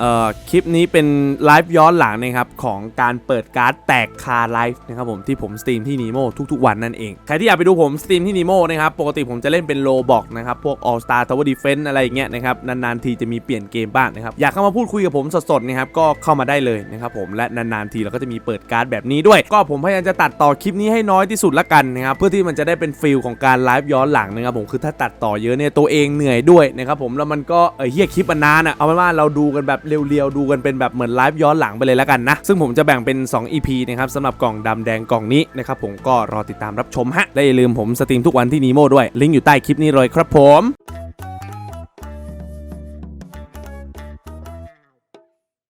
เอ่อคลิปนี้เป็นไลฟ์ย้อนหลังนะครับของการเปิดการ์ดแตกคาไลฟ์นะครับผมที่ผมสตรีมที่นีโมทุกๆวันนั่นเอง ใครที่อยากไปดูผมสตรีมที่นีโมนะครับปกติผมจะเล่นเป็นโลบอกนะครับพวก All Star Tower Defense อะไรอย่างเงี้ยนะครับนานๆทีจะมีเปลี่ยนเกมบ้างนะครับอยากเข้ามาพูดคุยกับผมสดๆนะครับก็เข้ามาได้เลยนะครับผมและนานๆทีเราก็จะมีเปิดการ์ดแบบนี้ด้วย ก็ผมพยายามจะตัดต่อคลิปนี้ให้น้อยที่สุดละกันนะครับเพื่อที่มันจะได้เป็นฟิลของการไลฟ์ย้อนหลังนะครับผมคือถ้าตัดต่อเยอะเนี่ยตัวเองเหนื่อยด้วยนะครับผมแล้วมันก็เฮียคลิปมันนานอะเอาเป็นว่าเราดูกันแบบเรียวๆ ดูกันเป็นแบบเหมือนไลฟ์ย้อนหลังไปเลยแล้วกันนะ ซึ่งผมจะแบ่งเป็น 2 EP นะครับสำหรับกล่องดำแดงกล่องนี้นะครับผมก็รอติดตามรับชมฮะและอย่าลืมผมสตรีมทุกวันที่นีโมด้วยลิงก์อยู่ใต้คลิปนี้เลยครับผม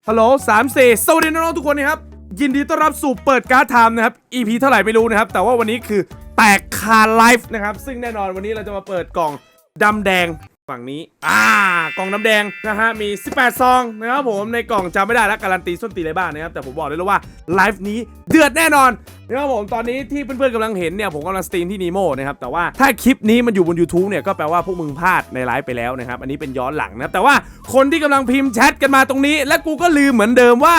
ฮัลโหลสามสี่สวัสดีน้องๆทุกคนนะครับยินดีต้อนรับสู่เปิดการ์ดไทม์นะครับ EP เท่าไหร่ไม่รู้นะครับ แต่ว่าวันนี้คือแตกคาไลฟ์นะครับ ซึ่งแน่นอนวันนี้เราจะมาเปิดกล่องดำแดง ฝั่งนี้ อ่ากล่องดำแดงนะฮะ มี 18 ซองนะครับผม ในกล่องจำไม่ได้แล้วการันตีส้นตีอะไรบ้างนะครับ แต่ผมบอกเลยแล้วว่าไลฟ์นี้เดือดแน่นอนนะครับผมตอนนี้ที่เพื่อนๆกำลังเห็นเนี่ยผมกำลังสตรีมที่นีโมนะครับแต่ว่าถ้าคลิปนี้มันอยู่บน YouTube เนี่ยก็แปลว่าพวกมึงพลาดในไลฟ์ไปแล้วนะครับอันนี้เป็นย้อนหลังนะครับแต่ว่าคนที่กำลังพิมพ์แชทกันมาตรงนี้ และกูก็ลืมเหมือนเดิมว่า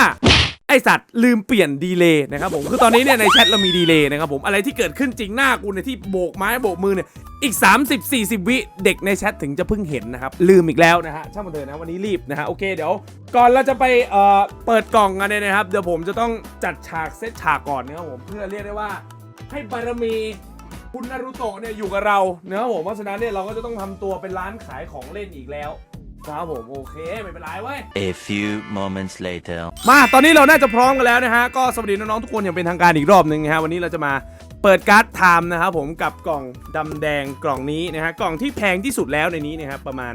ไอสัตว์ลืมเปลี่ยนดีเลย์นะครับผมคือตอนนี้เนี่ยในแชทเรามีดีเลย์นะครับผมอะไรที่เกิดขึ้นจริงหน้ากูเนี่ยที่โบกไม้โบกมือเนี่ยอีก 30 40 วิเด็กในแชทถึงจะเพิ่งเห็นนะครับ ลืมอีกแล้วนะฮะช่างมันเถอะนะวันนี้รีบนะฮะโอเคเดี๋ยว ก่อนเราจะไปเอ่อเปิดกล่องกันเนี่ยนะครับ เดี๋ยวผมจะต้องจัดฉากเซตฉากก่อนนะครับผมเพื่อเรียกได้ว่าให้บารมีคุณนารุโตะเนี่ยอยู่กับเราเนะครับผมเพราะฉะนั้นเนี่ยเราก็จะต้องทำตัวเป็นร้านขายของเล่นอีกแล้ว ครับผมโอเคไม่เป็นไรเว้ย A few moments later. มาตอนนี้เราน่าจะพร้อมกันแล้วนะฮะ ก็สวัสดีน้องๆทุกคนอย่างเป็นทางการอีกรอบหนึ่งนะฮะ วันนี้เราจะมาเปิดการ์ดไทม์นะครับผมกับกล่องดำแดงกล่องนี้นะฮะ กล่องที่แพงที่สุดแล้วในนี้นะครับประมาณ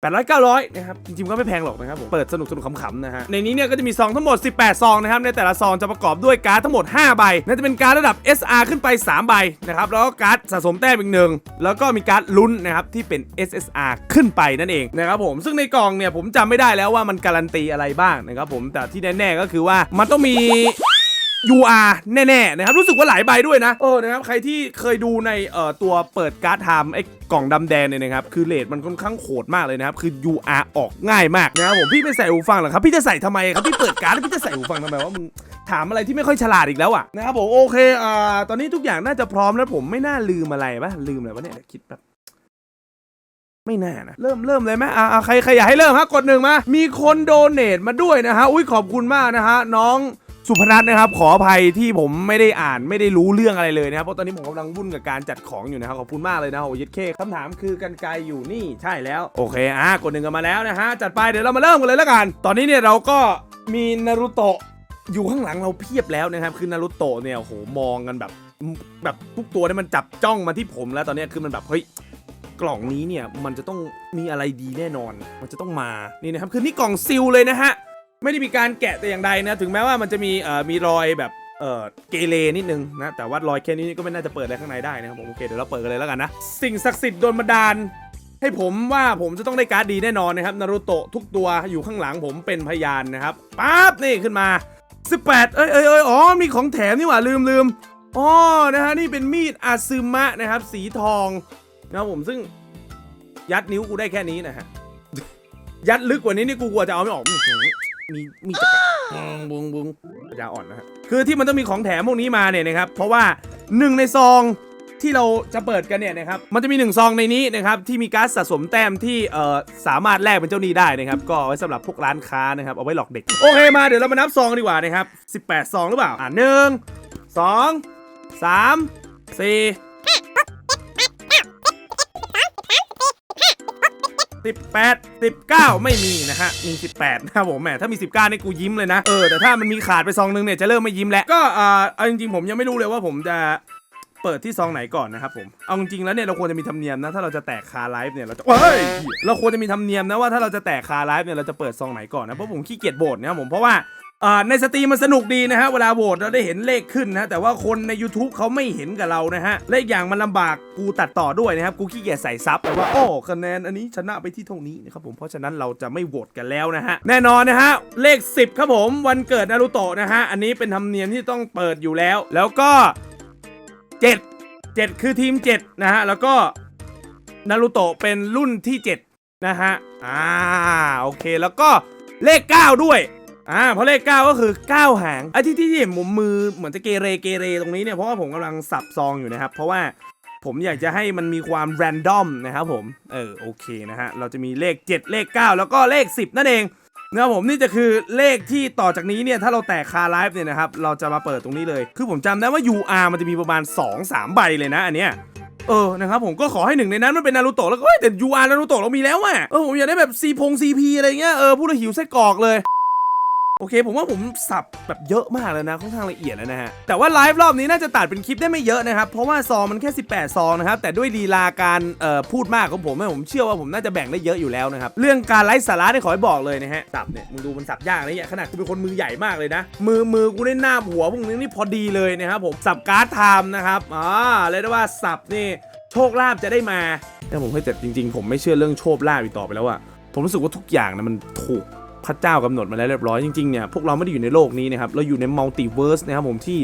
800 900นะครับ จริงๆ ก็ไม่แพงหรอกนะครับผม เปิดสนุกสนุกขำๆนะฮะ ในนี้เนี่ยก็จะมีซองทั้งหมด 18 ซองนะครับ ในแต่ละซองจะประกอบด้วยการ์ดทั้งหมด 5 ใบน่าจะเป็นการ์ดระดับ SR ขึ้นไป 3 ใบนะครับ แล้วก็การ์ดสะสมแต้มอีกหนึ่ง แล้วก็มีการ์ดลุ้นนะครับที่เป็น SSR ขึ้นไปนั่นเองนะครับผม ซึ่งในกล่องเนี่ยผมจำไม่ได้แล้วว่ามันการันตีอะไรบ้างนะครับผม แต่ที่แน่ๆก็คือว่ามันต้องมี UR แน่ๆนะครับรู้สึกว่าหลายใบด้วยนะเออนะครับใครที่เคยดูในเอ่อตัวเปิดการ์ดไทม์ไอ้กล่องดำแดงเนี่ยนะครับคือเลทมันค่อนข้างโหดมากเลยนะครับคือ UR ออกง่ายมากนะครับผมพี่ไม่ใส่หูฟังหรอครับพี่จะใส่ทำไมครับพี่เปิดการ์ดแล้วพี่จะใส่หูฟังทำไมว่ามึงถามอะไรที่ไม่ค่อยฉลาดอีกแล้วอะนะครับผมโอเคอ่าตอนนี้ทุกอย่างน่าจะพร้อมแล้วผมไม่น่าลืมอะไรปะลืมอะไรวะเนี่ยคิดแบบ ไม่น่านะ เริ่มเริ่มเลยไหมอ่าใครใครอยากให้เริ่มฮะกดหนึ่งมา มีคนโดเนทมาด้วยนะฮะอุ้ยขอบคุณมากนะฮะน้องสุพนัทนะครับขออภัยที่ผมไม่ได้อ่านไม่ได้รู้เรื่องอะไรเลยนะครับเพราะตอนนี้ผมกำลังวุ่นกับการจัดของอยู่นะครับขอบคุณมากเลยนะโอ้ยเคคำถามคือกันไกลอยู่นี่ใช่แล้วโอเคอะกดหนึ่งกันมาแล้วนะฮะจัดไปเดี๋ยวเรามาเริ่มกันเลยแล้วกัน ตอนนี้เนี่ยเราก็มีนารุโตะอยู่ข้างหลังเราเพียบแล้วนะครับคือนารุโตะเนี่ยโหมองกันแบบแบบทุกตัวเนี่ยมันจับจ้องมาที่ผมแล้วตอนนี้คือมันแบบเฮ้ย กล่องนี้เนี่ยมันจะต้องมีอะไรดีแน่นอน มันจะต้องมา นี่นะครับ คือนี่กล่องซิลเลยนะฮะ ไม่ได้มีการแกะแต่อย่างใดนะ ถึงแม้ว่ามันจะมีเอ่อมีรอยแบบเอ่อเกเรนิดนึงนะ แต่ว่ารอยแค่นี้ก็ไม่น่าจะเปิดอะไรข้างในได้นะครับผม โอเค เดี๋ยวเราเปิดกันเลยแล้วกันนะ สิ่งศักดิ์สิทธิ์โดนบันดาล ให้ผมว่าผมจะต้องได้การ์ดดีแน่นอนนะครับ นารุโตะทุกตัวอยู่ข้างหลังผมเป็นพยานนะครับปั๊บนี่ขึ้นมา 18 เอ้ยเอ้ยเอ้ยอ๋อ มีของแถมนี่หว่าลืมลืมอ๋อ นะฮะ นี่เป็นมีดอาซึมะนะครับ สีทอง นะครับผมซึ่งยัดนิ้วกูได้แค่นี้นะฮะ ยัดลึกกว่านี้นี่กูกลัวจะเอาไม่ออก มีมีจะบุงบุงปัญญาอ่อนนะฮะ คือที่มันต้องมีของแถมพวกนี้มาเนี่ยนะครับ เพราะว่าหนึ่งในซองที่เราจะเปิดกันเนี่ยนะครับ มันจะมีหนึ่งซองในนี้นะครับที่มีการดสะสมแต้มที่เอ่อสามารถแลกเป็นเจ้าหนี้ได้นะครับ ก็เอาไว้สำหรับพวกร้านค้านะครับ เอาไว้หลอกเด็ก โอเคมาเดี๋ยวเรามานับซองดีกว่านะครับ 18 ซองหรือเปล่า อ่าหนึ่งสองสามสี่ สิบแปดสิบเก้าไม่มีนะฮะ มี 18นะครับผมแหมถ้ามี 19นี่กูยิ้มเลยนะ เออ แต่ถ้ามันมีขาดไปซองนึงเนี่ยจะเริ่มไม่ยิ้มแล้ว ก็อ่าเอาจริงๆผมยังไม่รู้เลยว่าผมจะ เปิดที่ซองไหนก่อนนะครับผม เอาจริงแล้วเนี่ยเราควรจะมีธรรมเนียมนะถ้าเราจะแตกคาไลฟ์เนี่ยเราจะเฮ้ยเราควรจะมีธรรมเนียมนะว่าถ้าเราจะแตกคาไลฟ์เนี่ยเราจะเปิดซองไหนก่อนนะเพราะผมขี้เกียจโบดนะครับผมเพราะว่าอ่าในสตรีมมันสนุกดีนะฮะเวลาโหวตเราได้เห็นเลขขึ้นนะแต่ว่าคนใน YouTube เขาไม่เห็นกับเรานะฮะเลขอย่างมันลำบากกูตัดต่อด้วยนะครับกูขี้เกียจใส่ซับแต่ว่าโอ้คะแนนอันนี้ชนะไปที่เท่านี้นะครับผมเพราะฉะนั้นเราจะไม่โหวตกันแล้วนะฮะแน่นอนนะฮะเลข 10 ครับผมวันเกิดนารูโตะนะฮะอันนี้เป็นธรรมเนียมที่ต้องเปิดอยู่แล้ว แล้วก็ 7 7คือทีม7นะฮะ แล้วก็นารูโตะเป็นรุ่นที่7นะฮะ อ่า โอเค แล้วก็เลข9ด้วย อ่า เพราะเลข9ก็คือ9หาง ไอ้ที่ที่ที่เห็นผมมือเหมือนจะเกเรเกเรตรงนี้เนี่ย เพราะว่าผมกำลังสับซองอยู่นะครับ เพราะว่าผมอยากจะให้มันมีความแรนดอมนะครับผม เออ โอเคนะฮะ เราจะมีเลข 7 เลข 9 แล้วก็เลข 10 นั่นเอง นะครับผมนี่จะคือเลขที่ต่อจากนี้เนี่ยถ้าเราแตกคาไลฟ์เนี่ยนะครับเราจะมาเปิดตรงนี้เลย คือผมจำได้ว่า UR มันจะมีประมาณ 2-3 ใบเลยนะอันเนี้ยเออ นะครับผมก็ขอให้หนึ่งในนั้นมันเป็นนารูโตะแล้วก็เฮ้ยแต่ UR นารูโตะเรามีแล้วอะเออ ผมอยากได้แบบซีพงซีพีอะไรเงี้ย เออ พูดแล้วหิวไส้กรอกเลย โอเค ผมว่าผมสับแบบเยอะมากเลยนะค่อนข้างละเอียดแล้วนะฮะ แต่ว่าไลฟ์รอบนี้น่าจะตัดเป็นคลิปได้ไม่เยอะนะครับ เพราะว่าซองมันแค่ 18 ซองนะครับ แต่ด้วยลีลาการเอ่อพูดมากของผมเนี่ยผมเชื่อว่าผมน่าจะแบ่งได้เยอะอยู่แล้วนะครับ เรื่องการไลฟ์สาระเนี่ยขอให้บอกเลยนะฮะ สับเนี่ยมึงดูมันสับยากนะเนี่ยขนาดกูเป็นคนมือใหญ่มากเลยนะ มือมือกูได้หน้าหัวพวกนี้นี่พอดีเลยนะครับผมสับการ์ดไทม์นะครับอ่าเรียกได้ว่าสับนี่โชคลาภจะได้มาแต่ผมเฮ้ยแต่จริง ๆ ผมไม่เชื่อเรื่องโชคลาภอีกต่อไปแล้วอะผมรู้สึกว่าทุกอย่างนะมันถูก พระเจ้ากำหนดมาแล้วเรียบร้อยจริงๆเนี่ยพวกเราไม่ได้อยู่ในโลกนี้นะครับเราอยู่ในมัลติเวิร์สนะครับผมที่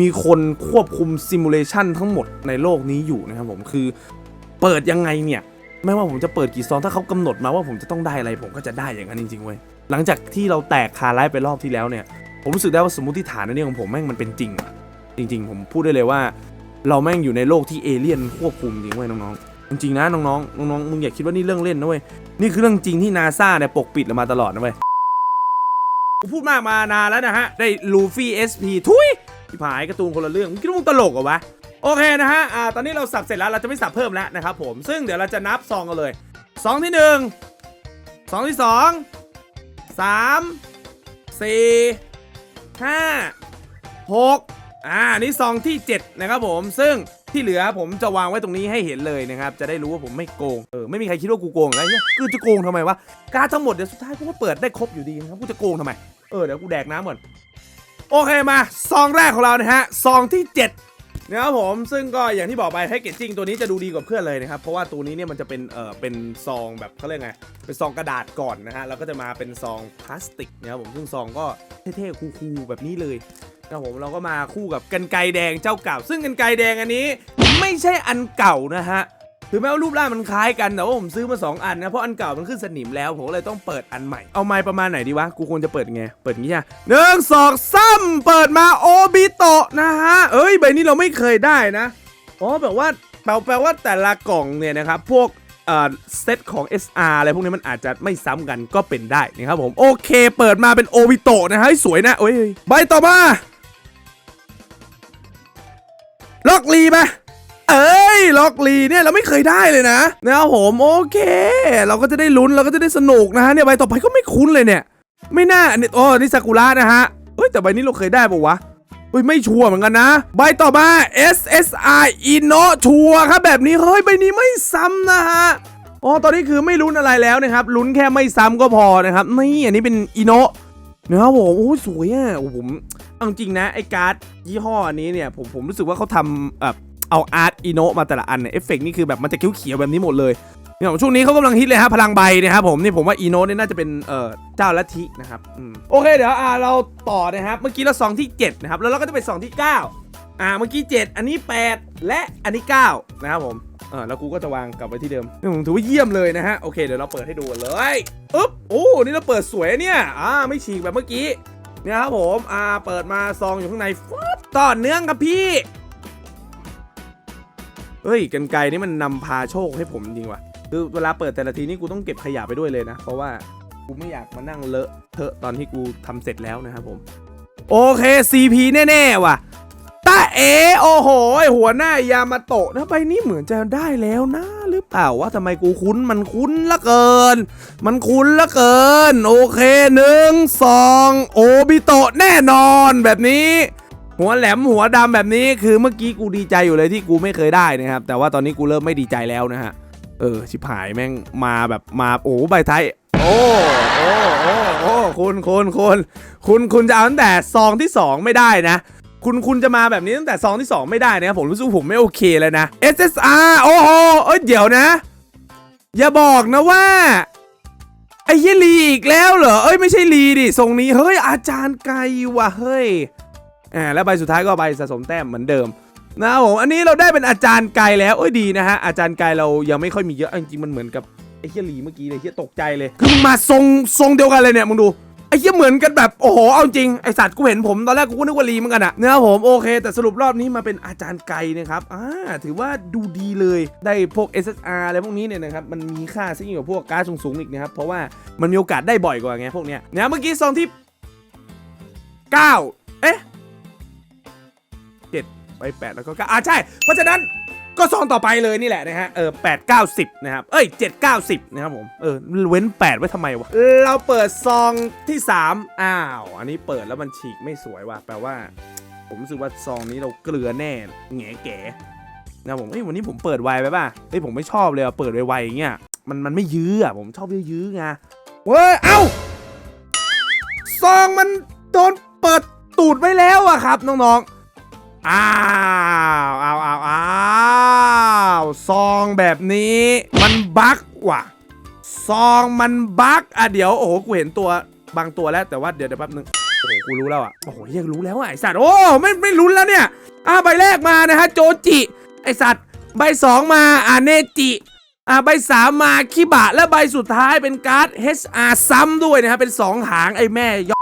มีคนควบคุมซิมูเลชันทั้งหมดในโลกนี้อยู่นะครับผมคือเปิดยังไงเนี่ยไม่ว่าผมจะเปิดกี่ซองถ้าเขากำหนดมาว่าผมจะต้องได้อะไรผมก็จะได้อย่างนั้นจริงๆเว้ยหลังจากที่เราแตกคาไลฟ์ไปรอบที่แล้วเนี่ย ผมรู้สึกได้ว่าสมมติฐานอันนี้ของผมแม่งมันเป็นจริงอะจริง ๆ ผมพูดได้เลยว่า เราแม่งอยู่ในโลกที่เอเลี่ยนควบคุมจริงเว้ยน้องๆจริงๆนะน้องๆน้องๆมึงอย่าคิดว่านี่เรื่องเล่นนะเว้ย นี่คือเรื่องจริงที่นาซาเนี่ยปกปิดเรามาตลอดนะเว้ยกูพูดมากมานานแล้วนะฮะ ได้ลูฟี่ SP ทุยที่ผายการ์ตูนคนละเรื่องมึงคิดว่ามึงตลกเหรอวะ โอเคนะฮะอ่าตอนนี้เราสับเสร็จแล้วเราจะไม่สับเพิ่มแล้วนะครับผม ซึ่งเดี๋ยวเราจะนับซองกันเลยซองที่หนึ่งซองที่สองสามสี่ห้าหกอ่านี่ซองที่ 7 นะครับผม ซึ่งที่เหลือผมจะวางไว้ตรงนี้ให้เห็นเลยนะครับ จะได้รู้ว่าผมไม่โกง เออ ไม่มีใครคิดว่ากูโกงอะไรเนี่ยคือจะโกงทำไมวะ การทั้งหมดเดี๋ยวสุดท้ายกูก็เปิดได้ครบอยู่ดีนะครับ กูจะโกงทำไม เออ เดี๋ยวกูแดกน้ำก่อน โอเคมา ซองแรกของเรานะฮะ ซองที่ 7นะครับผมซึ่งก็อย่างที่บอกไปแพคเกจจิ้งตัวนี้จะดูดีกว่าเพื่อนเลยนะครับ เพราะว่าตัวนี้เนี่ยมันจะเป็นเออเป็นซองแบบเขาเรียกไง เป็นซองกระดาษก่อนนะฮะแล้วก็จะมาเป็นซองพลาสติกนะครับผมซึ่งซองก็เท่ๆคูลๆแบบนี้เลย ครับผมเราก็มาคู่กับกันไกแดงเจ้าเก่า ซึ่งกันไกแดงอันนี้ไม่ใช่อันเก่านะฮะถึงแม้ว่ารูปร่างมันคล้ายกันแต่ว่าผมซื้อมา 2 อันนะเพราะอันเก่ามันขึ้นสนิมแล้วผมเลยต้องเปิดอันใหม่เอาไม้ประมาณไหนดีวะกูควรจะเปิดไงเปิดงี้อะหนึ่งสองสามเปิดมาโอบิโตะนะฮะเอ้ยใบนี้เราไม่เคยได้นะอ๋อแบบว่าแปลแปลว่าแต่ละกล่องเนี่ยนะครับพวกเอ่อเซตของ SR อะไรพวกนี้มันอาจจะไม่ซ้ำกันก็เป็นได้นะครับผมโอเค เปิดมาเป็นโอบิโตะนะฮะเฮ้สวยนะโอ้ยใบต่อมา ล็อกลีไหมเอ้ยล็อกลีเนี่ยเราไม่เคยได้เลยนะนะครับผมโอเค เราก็จะได้ลุ้นเราก็จะได้สนุกนะฮะเนี่ยใบต่อไปก็ไม่คุ้นเลยเนี่ย ไม่น่าอันนี้โอ้นี่ซากุระนะฮะเฮ้ยแต่ใบนี้เราเคยได้ปะวะเฮ้ยไม่ชัวร์เหมือนกันนะ ใบต่อมา SSR Ino ชัวร์ครับแบบนี้เฮ้ยใบนี้ไม่ซ้ำนะฮะอ๋อตอนนี้คือไม่ลุ้นอะไรแล้วนะครับลุ้นแค่ไม่ซ้ำก็พอนะครับนี่อันนี้เป็นอิโนะนะครับผมโอ้สวยอะผม เอาจริงนะไอ้การ์ดยี่ห้อนี้เนี่ยผมผมรู้สึกว่าเขาทำแบบเอาอาร์ตอิโนมาแต่ละอันเนี่ยเอฟเฟกต์นี่คือแบบมันจะเขียวๆแบบนี้หมดเลยเนี่ยช่วงนี้เขากำลังฮิตเลยฮะพลังใบนะครับผมนี่ผมว่าอีโนเนี่ยน่าจะเป็นเอ่อเจ้าลัทธินะครับอืมโอเคเดี๋ยวอ่าเราต่อนะครับเมื่อกี้เราซองที่7นะครับแล้วเราก็จะไปซองที่ 9 อ่าเมื่อกี้ 7 อันนี้ 8 และอันนี้ 9 นะครับผมเออแล้วกูก็จะวางกลับไว้ที่เดิมนี่ผมถือว่าเยี่ยมเลยนะฮะโอเคเดี๋ยวเราเปิดให้ดูกันเลยอึ๊บโอ้นี่เราเปิดสวยเนี่ยอ่าไม่ฉีกแบบเมื่อกี้ เนี่ยครับผมอ่าเปิดมาซองอยู่ข้างในฟึบต่อเนื่องครับพี่เฮ้ยกันไกรนี่มันนำพาโชคให้ผมจริงว่ะคือเวลาเปิดแต่ละทีนี่กูต้องเก็บขยะไปด้วยเลยนะ เพราะว่ากูไม่อยากมานั่งเลอะเทอะตอนที่กูทำเสร็จแล้วนะครับผม โอเค CP แน่ๆว่ะ เอโอ้โหหัวหน้ายามาโตะนะใบนี้เหมือนจะได้แล้วนะ หรือเปล่าว่าทำไมกูคุ้นมันคุ้นละเกิน มันคุ้นละเกิน โอเคหนึ่งสองโอบิโตะแน่นอนแบบนี้หัวแหลมหัวดำแบบนี้คือเมื่อกี้กูดีใจอยู่เลยที่กูไม่เคยได้นะครับ แต่ว่าตอนนี้กูเริ่มไม่ดีใจแล้วนะฮะ เออ ชิบหายแม่งมาแบบมาโอ้ใบไทายโอ้โอ้โอ้โอ้คุณคุณคุณคุณคุณจะเอาตั้งแต่ซองที่ 2 ไม่ได้นะ คุณคุณจะมาแบบนี้ตั้งแต่ซองที่ 2 ไม่ได้นะครับผมรู้สึกผมไม่โอเคเลยนะ SSR โอ้โหเอ้ยเดี๋ยวนะ อย่าบอกนะว่าไอ้เฮียลีอีกแล้วเหรอเอ้ยไม่ใช่ลีดิทรงนี้เฮ้ยอาจารย์ไกลว่ะเฮ้ยอ่าแล้วใบสุดท้ายก็ใบสะสมแต้มเหมือนเดิมนะผมอันนี้เราได้เป็นอาจารย์ไกลแล้วเอ้ยดีนะฮะอาจารย์ไกลเรายังไม่ค่อยมีเยอะจริงๆมันเหมือนกับไอ้เฮียลีเมื่อกี้เลยเฮียตกใจเลย คือมึงมาทรงทรงเดียวกันเลยเนี่ยมึงดู อ้เฮียเหมือนกันแบบโอ้โหเอาจริงไอสัตว์กูเห็นผมตอนแรกกูก็นึกว่าลีเหมือนกันอะนะครับผมโอเค แต่สรุปรอบนี้มาเป็นอาจารย์ไกลนะครับอ่าถือว่าดูดีเลยได้พวก SSR อะไรพวกนี้เนี่ยนะครับมันมีค่าซะยิ่งกว่าพวกการ์ดสูงๆอีกนะครับเพราะว่ามันมีโอกาสได้บ่อยกว่าไงพวกเนี้ยนะเมื่อกี้ซองที่ 9 เอ๊ะ7ไป8แล้วก็9อ่าใช่ เพราะฉะนั้น ก็ซองต่อไปเลยนี่แหละนะฮะ เออ8 9 10นะครับ เอ้ย7 9 10นะครับผม เออ เว้น8ไว้ทำไมวะ เราเปิดซองที่3อ้าว อันนี้เปิดแล้วมันฉีกไม่สวยว่ะ แปลว่า ผมรู้สึกว่าซองนี้เราเกลือแน่แง่แก๋นะผมเอ้ยวันนี้ผมเปิดไวไปป่ะเฮ้ยผมไม่ชอบเลยอะเปิดไวๆอย่างเงี้ย มันมันไม่ยื้ออะผมชอบยื้อๆไง เว้ย เอ้า ซองมันโดนเปิดตูดไว้แล้วอะครับน้องๆ อ้าวอ้าวอ้าวอ้าวซองแบบนี้ มันบั๊กว่ะ ซองมันบั๊กอะเดี๋ยวโอ้โหกูเห็นตัวบางตัวแล้วแต่ว่าเดี๋ยวเดี๋ยวแป๊บนึงโอ้โหกูรู้แล้วอะโอ้โหเฮียรู้แล้วอะไอสัตว์โอ้ไม่ไม่ลุ้นแล้วเนี่ยอะใบแรกมานะฮะโจจิไอสัตว์ใบสองมาอ่าเนจิอ่าใบสามมาคิบะและใบสุดท้ายเป็นการ์ด HR ซ้ำด้วยนะฮะเป็นสองหางไอแม่ย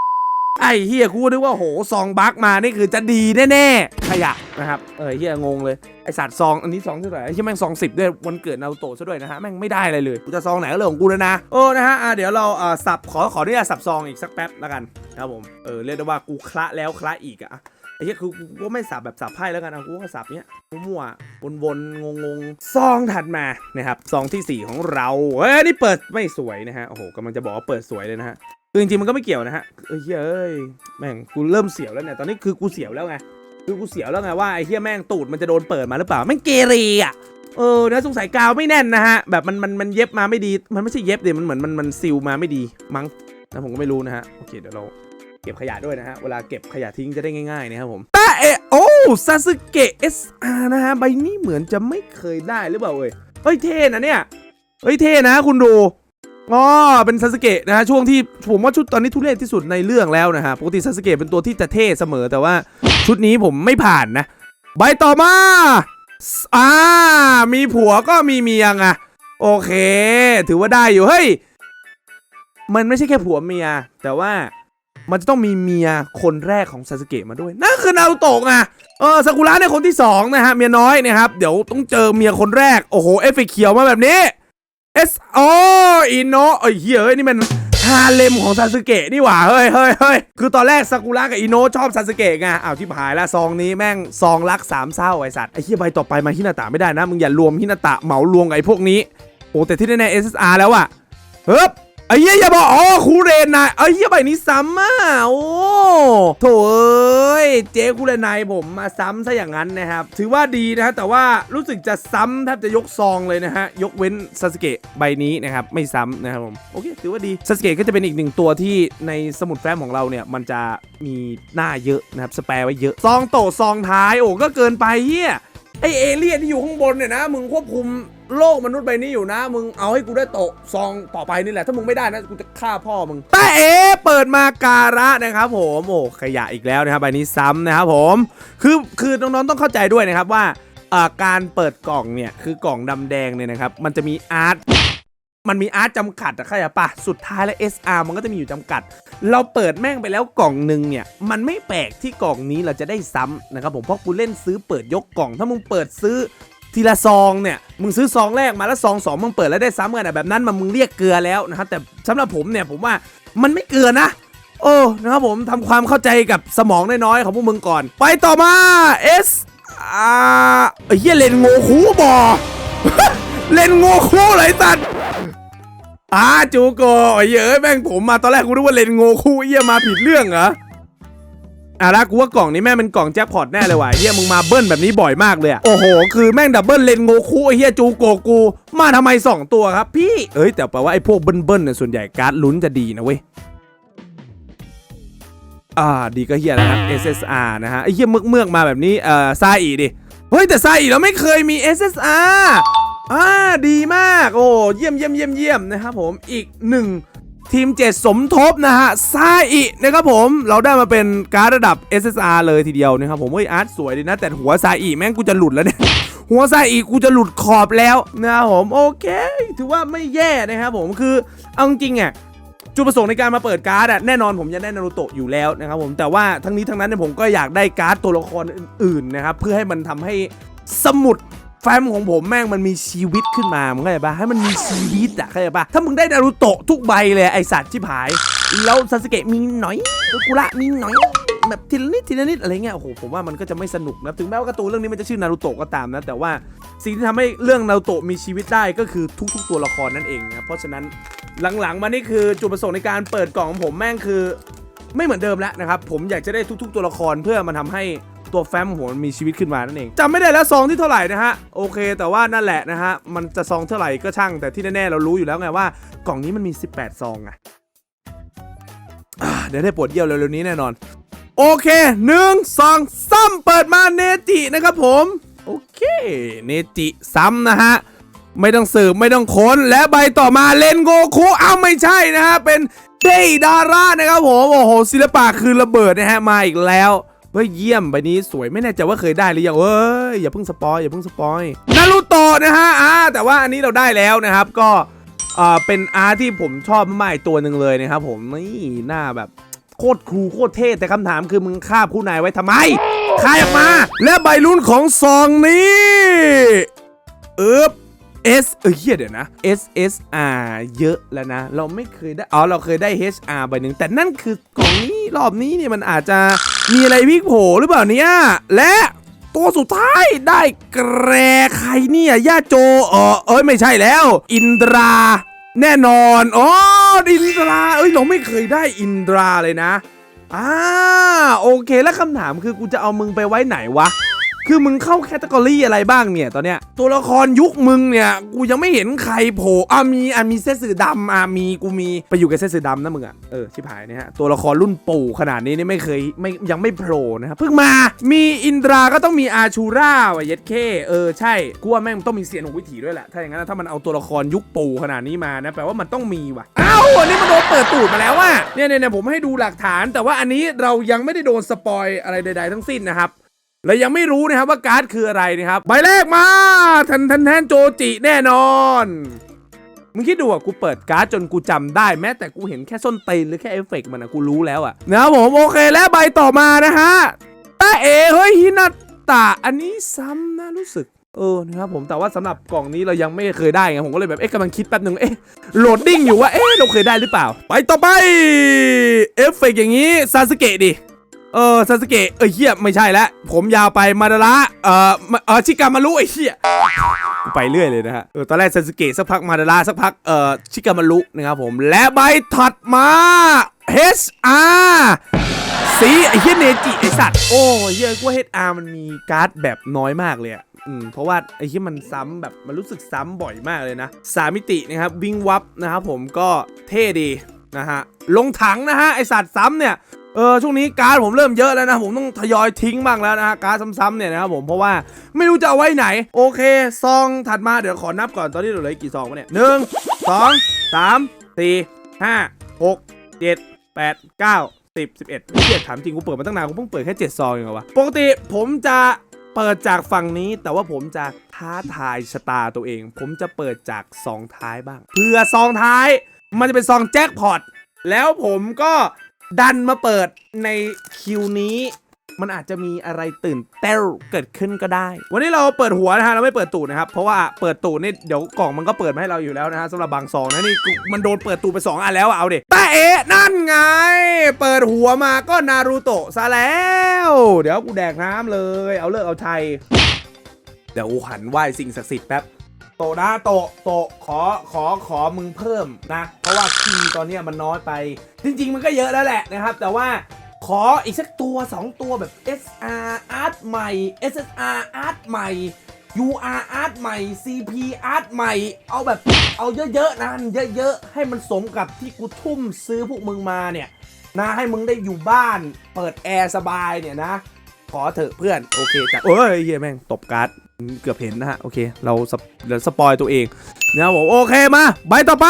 ไอ้เฮียกูนึกว่าโหซองบักมานี่คือจะดีแน่ๆขยะนะครับเออเฮียงงเลยไอสัตว์ซองอันนี้ซองเท่าไหร่ไอ้เฮียแม่งซองสิบด้วยวันเกิดนารูโตะซะด้วยนะฮะแม่งไม่ได้อะไรเลยกูจะซองไหนก็เรื่องของกูแล้วนะโอ้นะฮะอะเดี๋ยวเราอ่าสับขอขออนุญาตสับซองอีกสักแป๊บแล้วกันนะครับผมเออเรียกได้ว่ากูคละแล้วคละอีกอะไอ้เฮียคือกูก็ไม่สับแบบสับไพ่แล้วกันเอากูก็สับเนี้ยมั่วๆวนๆงงๆซองถัดมานะครับซองที่สี่ของเราเฮ้ยนี่เปิดไม่สวยนะฮะโอ้โหกำลังจะบอกว่าเปิดสวยเลยนะฮะ คือจริงๆมันก็ไม่เกี่ยวนะฮะเอ้ยเอ้ยแม่งกูเริ่มเสียวแล้วเนี่ยตอนนี้คือกูเสียวแล้วไงคือกูเสียวแล้วไงว่าไอ้เหี้ยแม่งตูดมันจะโดนเปิดมาหรือเปล่าแม่งเกเรอะเออนะสงสัยกาวไม่แน่นนะฮะแบบมันมันมันเย็บมาไม่ดี มันไม่ใช่เย็บเดิมันเหมือนมันมันซิลมาไม่ดีมั้งนะผมก็ไม่รู้นะฮะโอเคเดี๋ยวเราเก็บขยะด้วยนะฮะเวลาเก็บขยะทิ้งจะได้ง่ายๆนะครับผมตาเอโอ้ซาสึเกะ SR นะฮะใบนี้เหมือนจะไม่เคยได้หรือเปล่าเอ้ยเฮ้ยเท่นะเนี่ยเฮ้ยเท่นะคุณดู อ๋อเป็นซาสเกะนะฮะช่วงที่ผมว่าชุดตอนนี้ทุเรศที่สุดในเรื่องแล้วนะฮะปกติซาสเกะเป็นตัวที่จะเท่เสมอแต่ว่าชุดนี้ผมไม่ผ่านนะ ใบต่อมาอ่ามีผัวก็มีเมียไงโอเค ถือว่าได้อยู่เฮ้ยมันไม่ใช่แค่ผัวเมีย แต่ว่ามันจะต้องมีเมียคนแรกของซาสเกะมาด้วยนั่นคือนารูโตะไงเออซากุระเนี่ยคนที่สองนะฮะเมียน้อยนะครับเดี๋ยวต้องเจอเมียคนแรกโอ้โหเอฟเฟกต์เขียวมาแบบนี้ เอสโออิโนเอ้ยเฮ้ยนี่มันฮาเลมของซาสึเกะนี่หว่า เฮ้ยเฮ้ยเฮ้ยคือตอนแรกซากุระกับอิโนะชอบซาสึเกะไงอ้าวที่หายละซองนี้แม่งซองรักสามเศร้าไอสัตว์ไอ้เหี้ยใบต่อไปมาฮินาตะไม่ได้นะ มึงอย่ารวมฮินาตะเหมารวมกับไอ้พวกนี้ โอ้แต่ที่แน่ๆ SSR แล้วอะเฮ้ย ไอ้เหี้ยอย่าบอกอ๋อคูเรนนายไอ้เหี้ยใบนี้ซ้ำอะโอ้โถเอ้ยเจ๊คูเรนนายผมมาซ้ำซะอย่างนั้นนะครับ ถือว่าดีนะฮะแต่ว่ารู้สึกจะซ้ำแทบจะยกซองเลยนะฮะ ยกเว้นซาสเกะใบนี้นะครับไม่ซ้ำนะครับผมโอเคถือว่าดีซาสเกะก็จะเป็นอีกหนึ่งตัวที่ในสมุดแฟ้มของเราเนี่ยมันจะมีหน้าเยอะนะครับสแปรไว้เยอะซองโตซองท้ายโอ้ก็เกินไปเฮีย ไอเอเลี่ยนที่อยู่ข้างบนเนี่ยนะ มึงควบคุมโลกมนุษย์ใบนี้อยู่นะ มึงเอาให้กูได้โตซองต่อไปนี่แหละ ถ้ามึงไม่ได้นะกูจะฆ่าพ่อมึงแต่เอเปิดมาการะนะครับผมโอ้ขยะอีกแล้วนะครับใบนี้ซ้ำนะครับผมคือคือน้องๆต้องเข้าใจด้วยนะครับว่าการเปิดกล่องเนี่ยคือกล่องดำแดงเนี่ยนะครับมันจะมีอาร์ต มันมีอาร์ตจำกัดอะเข้าใจปะสุดท้ายแล้ว SR มันก็จะมีอยู่จำกัด เราเปิดแม่งไปแล้วกล่องหนึ่งเนี่ย มันไม่แปลกที่กล่องนี้เราจะได้ซ้ำนะครับผมเพราะกูเล่นซื้อเปิดยกกล่อง ถ้ามึงเปิดซื้อทีละซองเนี่ย มึงซื้อซองแรกมาแล้วซองสองมึงเปิดแล้วได้ซ้ำกันอะแบบนั้นมันมึงเรียกเกลือแล้วนะครับแต่สำหรับผมเนี่ยผมว่ามันไม่เกลือนะ โอ้นะครับผมทำความเข้าใจกับสมองน้อยๆของพวกมึงก่อน ไปต่อมา S อ่าเหี้ยเลนโงคูบอเลนโงคูเลยสัตว์ อาจูโกไอ้เฮ้ยเอ้ยแม่งผมมาตอนแรกกูนึกว่าเลนโงคูเหี้ยมาผิดเรื่องเหรออะละกูว่ากล่องนี้แม่งเป็นกล่องแจ็คพอตแน่เลยว่ะเหี้ยมึงมาเบิ้ลแบบนี้บ่อยมากเลยอะโอ้โห คือแม่งดับเบิ้ลเลนโงคูไอเหี้ยจูโกกู มาทำไมสองตัวครับพี่ เอ้ย แต่แปลว่าไอ้พวกเบิ้ลเบิ้ลเนี่ยส่วนใหญ่การ์ดลุ้นจะดีนะเว้ย อ่าดีก็เฮียแล้วครับ SSR นะฮะไอ้เฮียเมือกเมือกมาแบบนี้เอ่อซาอีดิ เฮ้ย แต่ซาอีเราไม่เคยมี SSR อ่าดีมาก โอ้เยี่ยมเยี่ยมเยี่ยมเยี่ยมนะครับผมอีกหนึ่งทีมเจ็ดสมทบนะฮะซาอินะครับผมเราได้มาเป็นการระดับ SSR เลยทีเดียวนะครับผมเฮ้ยอาร์ตสวยดีนะ แต่หัวซาอิแม่งกูจะหลุดแล้วเนี่ย หัวใส่อีกูจะหลุดขอบแล้วนะครับผมโอเค ถือว่าไม่แย่นะครับผมคือเอาจริงๆอะจุดประสงค์ในการมาเปิดการ์ดอะแน่นอนผมจะได้นารูโตะอยู่แล้วนะครับผมแต่ว่าทั้งนี้ทั้งนั้นเนี่ยผมก็อยากได้การ์ดตัวละครอื่นๆนะครับเพื่อให้มันทำให้สมุด แฟมของผมแม่งมันมีชีวิตขึ้นมามึงเข้าใจปะให้มันมีชีวิตอะเข้าใจปะถ้ามึงได้นารูโตะทุกใบเลยไอสัตว์ชิบหาย แล้วซาสึเกะมีหน่อยกุระมีหน่อยแบบทีละนิดทีละนิดอะไรเงี้ยโอ้โหผมว่ามันก็จะไม่สนุกนะถึงแม้ว่าการ์ตูนเรื่องนี้มันจะชื่อนารูโตะก็ตามนะ แต่ว่าสิ่งที่ทำให้เรื่องนารูโตะมีชีวิตได้ก็คือทุก ๆ ตัวละครนั่นเองนะเพราะฉะนั้นหลังๆมานี่คือจุดประสงค์ในการเปิดกล่องของผมแม่งคือ ไม่เหมือนเดิมแล้วนะครับผมอยากจะได้ทุก ๆ ตัวละครเพื่อมันทำให้ ตัวแฟ้มของผมมันมีชีวิตขึ้นมานั่นเองจำไม่ได้แล้วซองที่เท่าไหร่นะฮะโอเค แต่ว่านั่นแหละนะฮะมันจะซองเท่าไหร่ก็ช่าง แต่ที่แน่ๆเรารู้อยู่แล้วไงว่ากล่องนี้มันมี 18 ซองอะอะเดี๋ยวได้ปวดเยี่ยวเร็วๆนี้แน่นอน โอเคหนึ่งสองซ้ำเปิดมาเนจินะครับผมโอเคเนจิซ้ำนะฮะไม่ต้องสืบไม่ต้องค้นและใบต่อมาเลนโกคุเอ้าไม่ใช่นะฮะเป็นเดดาร่านะครับผมโอ้โหศิลปะคือระเบิดนะฮะมาอีกแล้ว เฮ้ยเยี่ยมใบนี้สวยไม่แน่ใจว่าเคยได้หรือยังเอ้ยอย่าเพิ่งสปอยอย่าเพิ่งสปอยนารูโตะนะฮะอ่าแต่ว่าอันนี้เราได้แล้วนะครับก็อ่าเป็นอาร์ที่ผมชอบมากๆตัวหนึ่งเลยนะครับผมนี่หน้าแบบโคตรครูโคตรเท่แต่คำถามคือมึงคาบคู่นายไว้ทำไมคายออกมา และใบรุ่นของซองนี้เอิบ S เออเฮียเดี๋ยวนะ S S R เยอะแล้วนะ เราไม่เคยได้ อ๋อ เราเคยได้ H R ใบหนึ่ง แต่นั่นคือกล่องนี้รอบนี้เนี่ยมันอาจจะมีอะไรพิกโผหรือเปล่าเนี่ย และตัวสุดท้ายได้แกรใครเนี่ย ย่าโจ เออเอ้ย ไม่ใช่แล้ว อินตรา แน่นอนอ๋ออินตรา เอ้ย เราไม่เคยได้อินตราเลยนะอ่าโอเคแล้วคำถามคือกูจะเอามึงไปไว้ไหนวะ คือมึงเข้าแคตตากรีอะไรบ้างเนี่ยตอนเนี้ยตัวละครยุคมึงเนี่ยกูยังไม่เห็นใครโผล่อะมีอะมีเซสือดำอะมีกูมีไปอยู่กับเซสือดำนะมึงอะเออชิบหายเนี่ยฮะตัวละครรุ่นปู่ขนาดนี้นี่ไม่เคยไม่ยังไม่โผล่นะครับเพิ่งมามีอินตราก็ต้องมีอาชูราว่ะเย็ดเคเออใช่กูว่าแม่งต้องมีเสียนของวิถีด้วยแหละถ้าอย่างนั้นถ้ามันเอาตัวละครยุคปู่ขนาดนี้มานะแปลว่ามันต้องมีว่ะอ้าวอันนี้มันโดนเปิดตูดมาแล้วว่ะเนี่ยเนี่ยเนี่ยผมให้ดูหลักฐาน แต่ว่าอันนี้เรายังไม่ได้โดนสปอยอะไรใด ๆ ทั้งสิ้นนะครับ และยังไม่รู้นะครับว่าการ์ดคืออะไรนะครับใบแรกมาทันทันแทนโจจิแน่นอนมึงคิดดูอะกูเปิดการ์ดจนกูจำได้แม้แต่กูเห็นแค่ส้นตีนหรือแค่เอฟเฟกต์มันนะกูรู้แล้วอะนะครับผมโอเคและใบต่อมานะฮะตาเอเฮ้ยฮินาตะอันนี้ซ้ำนะรู้สึกเออนะครับผมแต่ว่าสำหรับกล่องนี้เรายังไม่เคยได้ไงผมก็เลยแบบเอ๊ะกำลังคิดแป๊บหนึ่งเอ๊ะโหลดดิ้งอยู่ว่าเอ๊ะเราเคยได้หรือเปล่า ไปต่อไปเอฟเฟกต์อย่างนี้ซาสเกะดิ เออซาสเกะเอ้ยเฮียไม่ใช่แล้วผมยาวไปมาดาระเอ่อเออชิกามารุไอ้เฮียกูไปเรื่อยเลยนะฮะเออตอนแรกซาสเกะสักพักมาดาระสักพักเอ่อชิกามารุนะครับผมและใบถัดมา HR สีไอ้เฮียเนจิไอสัตว์โอ้เฮียกูว่า HR มันมีการ์ดแบบน้อยมากเลยอะอืมเพราะว่าไอ้เฮียมันซ้ำแบบมันรู้สึกซ้ำบ่อยมากเลยนะสามิตินะครับวิ่งวับนะครับผมก็เท่ดีนะฮะลงถังนะฮะไอสัตว์ซ้ำเนี่ย เออช่วงนี้การ์ดผมเริ่มเยอะแล้วนะผมต้องทยอยทิ้งบ้างแล้วนะการ์ดซ้ำๆเนี่ยนะครับผมเพราะว่าไม่รู้จะเอาไว้ไหน โอเคซองถัดมาเดี๋ยวขอนับก่อนตอนนี้เราเหลือกี่ซองวะเนี่ยหนึ่งสองสามสี่ห้าหกเจ็ดแปดเก้าสิบสิบเอ็ดเกียถามจริงกูเปิดมาตั้งนานกูเพิ่งเปิดแค่เจ็ดซองเองเหรอวะปกติผมจะเปิดจากฝั่งนี้แต่ว่าผมจะท้าทายชะตาตัวเอง ผมจะเปิดจากซองท้ายบ้างเผื่อซองท้าย มันจะเป็นซองแจ็คพอตแล้วผมก็ ดันมาเปิดในคิวนี้ มันอาจจะมีอะไรตื่นเต้นเกิดขึ้นก็ได้ วันนี้เราเปิดหัวนะฮะเราไม่เปิดตูดนะครับ เพราะว่าเปิดตูดนี่เดี๋ยวกล่องมันก็เปิดมาให้เราอยู่แล้วนะฮะสำหรับบางซองนะนี่มันโดนเปิดตูดไปสองอันแล้วอะเอาเด็แต่เอ๊ะนั่นไง เปิดหัวมาก็นารูโตะซะแล้ว เดี๋ยวกูแดกน้ำเลย เอาเลิกเอาชัยเดี๋ยวกูหันไหว้สิ่งศักดิ์สิทธิ์แป๊บ โตนะโตโตขอขอขอมึงเพิ่มนะ เพราะว่าคีตอนนี้มันน้อยไป จริง ๆ มันก็เยอะแล้วแหละนะครับ แต่ว่าขออีกสักตัว 2 ตัวแบบ SR Art ใหม่ SSR Art ใหม่ UR Art ใหม่ CP Art ใหม่ เอาแบบเอาเยอะๆนะเยอะๆ ให้มันสมกับที่กูทุ่มซื้อพวกมึงมาเนี่ยนะให้มึงได้อยู่บ้าน เปิดแอร์สบายเนี่ยนะ ขอเถอะเพื่อน โอเคจ้ะเอ้ยเฮียแม่งตบการ์ด เกือบเห็นนะฮะ โอเค เราสปเดี๋ยวสปอยตัวเองนะครับผมโอเคมา ใบต่อไป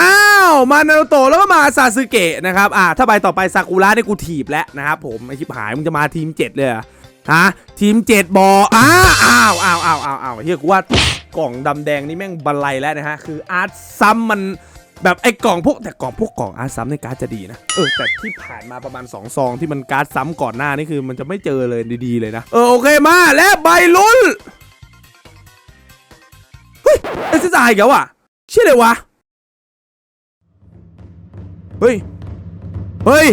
อ้าว มานาโตแล้วก็มาซาสึเกะนะครับ อ่า ถ้าใบต่อไปซากุระนี่กูถีบแล้วนะครับผม ไอชิบหายมึงจะมาทีม 7 เลยเหรอะฮะ ทีมเจ็ดบออ้าอ้าวอ้าวอ้าวอ้าวอ้าวเฮียกูว่ากล่องดำแดงนี่แม่งบันไลแล้วนะฮะ คืออาร์ตซัมมัน แบบไอ้กล่องพวกแต่กล่องพวกกล่องอาร์ตซัมในการ์ดจะดีนะเออแต่ที่ผ่านมาประมาณ 2 ซองที่มันการ์ดซ้ำก่อนหน้านี่คือมันจะไม่เจอเลยดีๆเลยนะ เออโอเคมาและใบลุ้นเฮ้ยไอ้ซิสายเกี้ยวอะเชื่อเลยวะเฮ้ยเฮ้ย